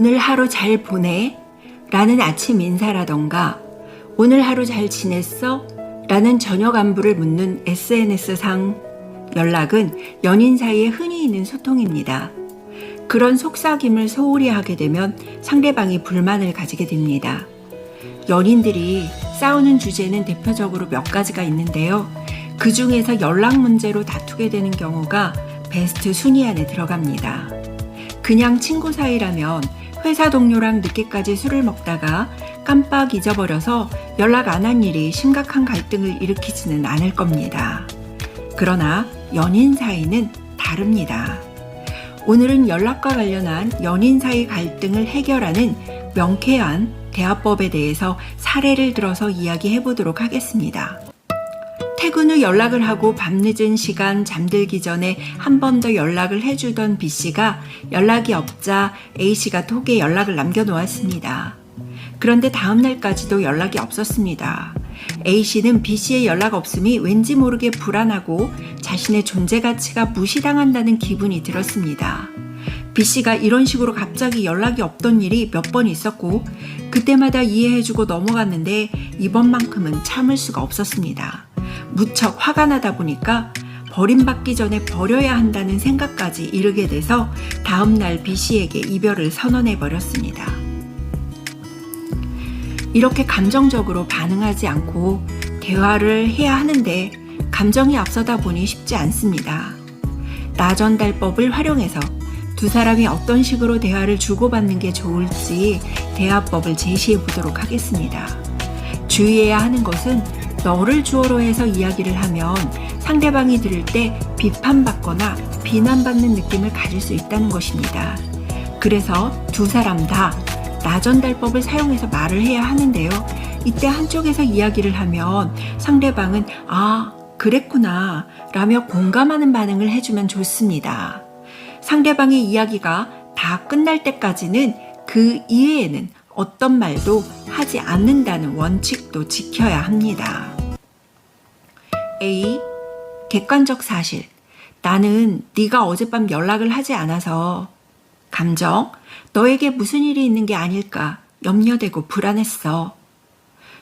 오늘 하루 잘 보내? 라는 아침 인사라던가 오늘 하루 잘 지냈어? 라는 저녁 안부를 묻는 SNS상 연락은 연인 사이에 흔히 있는 소통입니다. 그런 속삭임을 소홀히 하게 되면 상대방이 불만을 가지게 됩니다. 연인들이 싸우는 주제는 대표적으로 몇 가지가 있는데요. 그 중에서 연락 문제로 다투게 되는 경우가 베스트 순위 안에 들어갑니다. 그냥 친구 사이라면 회사 동료랑 늦게까지 술을 먹다가 깜빡 잊어버려서 연락 안 한 일이 심각한 갈등을 일으키지는 않을 겁니다. 그러나 연인 사이는 다릅니다. 오늘은 연락과 관련한 연인 사이 갈등을 해결하는 명쾌한 대화법에 대해서 사례를 들어서 이야기해 보도록 하겠습니다. 퇴근 후 연락을 하고 밤늦은 시간 잠들기 전에 한 번 더 연락을 해주던 B씨가 연락이 없자 A씨가 톡에 연락을 남겨놓았습니다. 그런데 다음날까지도 연락이 없었습니다. A씨는 B씨의 연락 없음이 왠지 모르게 불안하고 자신의 존재 가치가 무시당한다는 기분이 들었습니다. B씨가 이런 식으로 갑자기 연락이 없던 일이 몇 번 있었고 그때마다 이해해주고 넘어갔는데 이번만큼은 참을 수가 없었습니다. 무척 화가 나다 보니까 버림받기 전에 버려야 한다는 생각까지 이르게 돼서 다음날 B씨에게 이별을 선언해 버렸습니다. 이렇게 감정적으로 반응하지 않고 대화를 해야 하는데 감정이 앞서다 보니 쉽지 않습니다. 나전달법을 활용해서 두 사람이 어떤 식으로 대화를 주고받는 게 좋을지 대화법을 제시해 보도록 하겠습니다. 주의해야 하는 것은 너를 주어로 해서 이야기를 하면 상대방이 들을 때 비판받거나 비난받는 느낌을 가질 수 있다는 것입니다. 그래서 두 사람 다 나전달법을 사용해서 말을 해야 하는데요. 이때 한쪽에서 이야기를 하면 상대방은 아, 그랬구나 라며 공감하는 반응을 해주면 좋습니다. 상대방의 이야기가 다 끝날 때까지는 그 이외에는 어떤 말도 하지 않는다는 원칙도 지켜야 합니다. A. 객관적 사실. 나는 네가 어젯밤 연락을 하지 않아서 감정. 너에게 무슨 일이 있는 게 아닐까 염려되고 불안했어.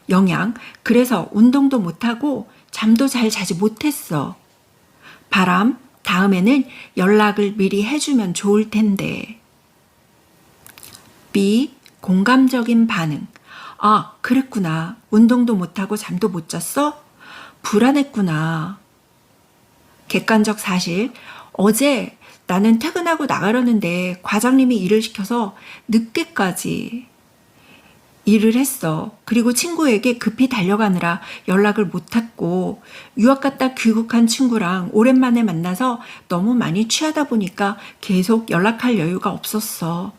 영양. 그래서 운동도 못하고 잠도 잘 자지 못했어. 바람. 다음에는 연락을 미리 해주면 좋을 텐데. B. 공감적인 반응. 아, 그랬구나. 운동도 못하고 잠도 못 잤어? 불안했구나. 객관적 사실. 어제 나는 퇴근하고 나가려는데 과장님이 일을 시켜서 늦게까지 일을 했어. 그리고 친구에게 급히 달려가느라 연락을 못 했고, 유학 갔다 귀국한 친구랑 오랜만에 만나서 너무 많이 취하다 보니까 계속 연락할 여유가 없었어.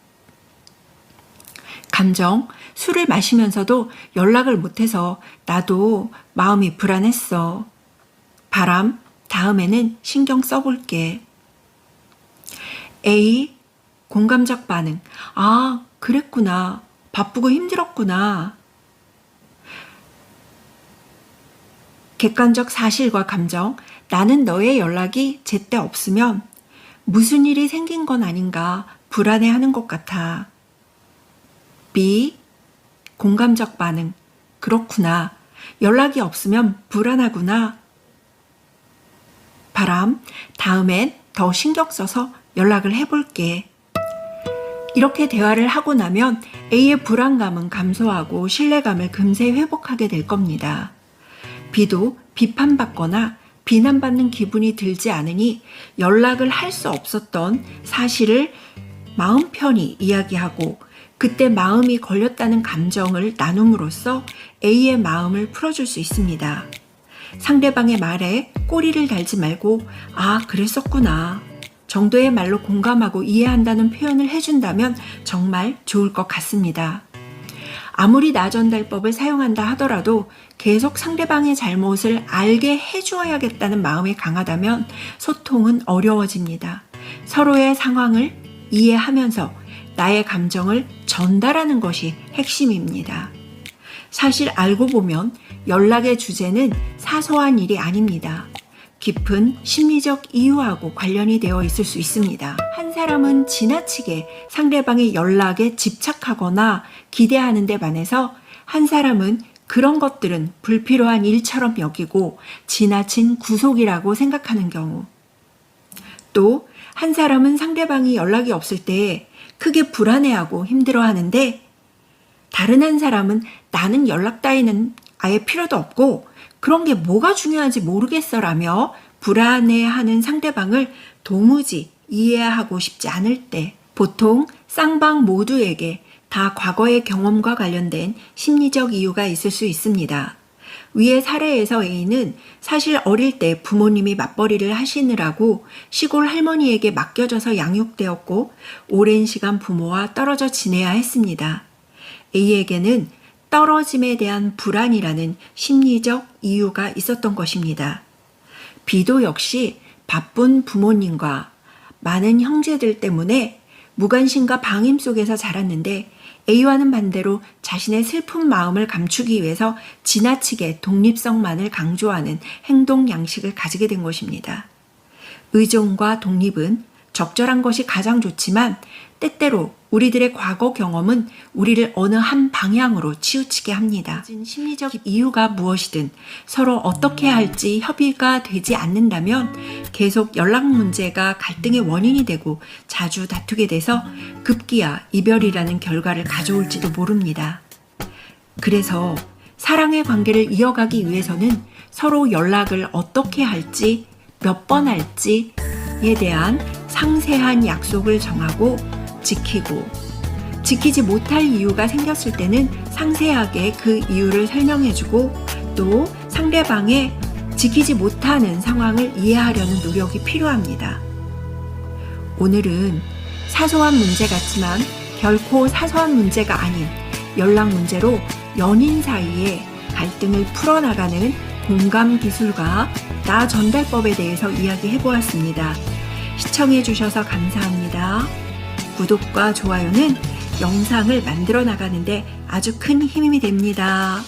감정, 술을 마시면서도 연락을 못해서 나도 마음이 불안했어. 바람, 다음에는 신경 써볼게. A. 공감적 반응. 아, 그랬구나. 바쁘고 힘들었구나. 객관적 사실과 감정. 나는 너의 연락이 제때 없으면 무슨 일이 생긴 건 아닌가 불안해 하는 것 같아. B. 공감적 반응. 그렇구나. 연락이 없으면 불안하구나. 바람. 다음엔 더 신경 써서 연락을 해볼게. 이렇게 대화를 하고 나면 A의 불안감은 감소하고 신뢰감을 금세 회복하게 될 겁니다. B도 비판받거나 비난받는 기분이 들지 않으니 연락을 할 수 없었던 사실을 마음 편히 이야기하고 그때 마음이 걸렸다는 감정을 나눔으로써 A의 마음을 풀어줄 수 있습니다. 상대방의 말에 꼬리를 달지 말고, 아, 그랬었구나. 정도의 말로 공감하고 이해한다는 표현을 해준다면 정말 좋을 것 같습니다. 아무리 나전달법을 사용한다 하더라도 계속 상대방의 잘못을 알게 해주어야겠다는 마음이 강하다면 소통은 어려워집니다. 서로의 상황을 이해하면서 나의 감정을 전달하는 것이 핵심입니다. 사실 알고 보면 연락의 주제는 사소한 일이 아닙니다. 깊은 심리적 이유하고 관련이 되어 있을 수 있습니다. 한 사람은 지나치게 상대방의 연락에 집착하거나 기대하는 데 반해서 한 사람은 그런 것들은 불필요한 일처럼 여기고 지나친 구속이라고 생각하는 경우. 또 한 사람은 상대방이 연락이 없을 때 크게 불안해하고 힘들어 하는데 다른 한 사람은 나는 연락 따위는 아예 필요도 없고 그런 게 뭐가 중요한지 모르겠어라며 불안해하는 상대방을 도무지 이해하고 싶지 않을 때 보통 쌍방 모두에게 다 과거의 경험과 관련된 심리적 이유가 있을 수 있습니다. 위의 사례에서 A는 사실 어릴 때 부모님이 맞벌이를 하시느라고 시골 할머니에게 맡겨져서 양육되었고 오랜 시간 부모와 떨어져 지내야 했습니다. A에게는 떨어짐에 대한 불안이라는 심리적 이유가 있었던 것입니다. B도 역시 바쁜 부모님과 많은 형제들 때문에 무관심과 방임 속에서 자랐는데 A와는 반대로 자신의 슬픈 마음을 감추기 위해서 지나치게 독립성만을 강조하는 행동 양식을 가지게 된 것입니다. 의존과 독립은 적절한 것이 가장 좋지만 때때로 우리들의 과거 경험은 우리를 어느 한 방향으로 치우치게 합니다. 심리적 이유가 무엇이든 서로 어떻게 할지 협의가 되지 않는다면 계속 연락 문제가 갈등의 원인이 되고 자주 다투게 돼서 급기야 이별이라는 결과를 가져올지도 모릅니다. 그래서 사랑의 관계를 이어가기 위해서는 서로 연락을 어떻게 할지, 몇 번 할지에 대한 상세한 약속을 정하고 지키고 지키지 못할 이유가 생겼을 때는 상세하게 그 이유를 설명해주고 또 상대방의 지키지 못하는 상황을 이해하려는 노력이 필요합니다. 오늘은 사소한 문제 같지만 결코 사소한 문제가 아닌 연락 문제로 연인 사이에 갈등을 풀어나가는 공감 기술과 나 전달법에 대해서 이야기해 보았습니다. 시청해 주셔서 감사합니다. 구독과 좋아요는 영상을 만들어 나가는데 아주 큰 힘이 됩니다.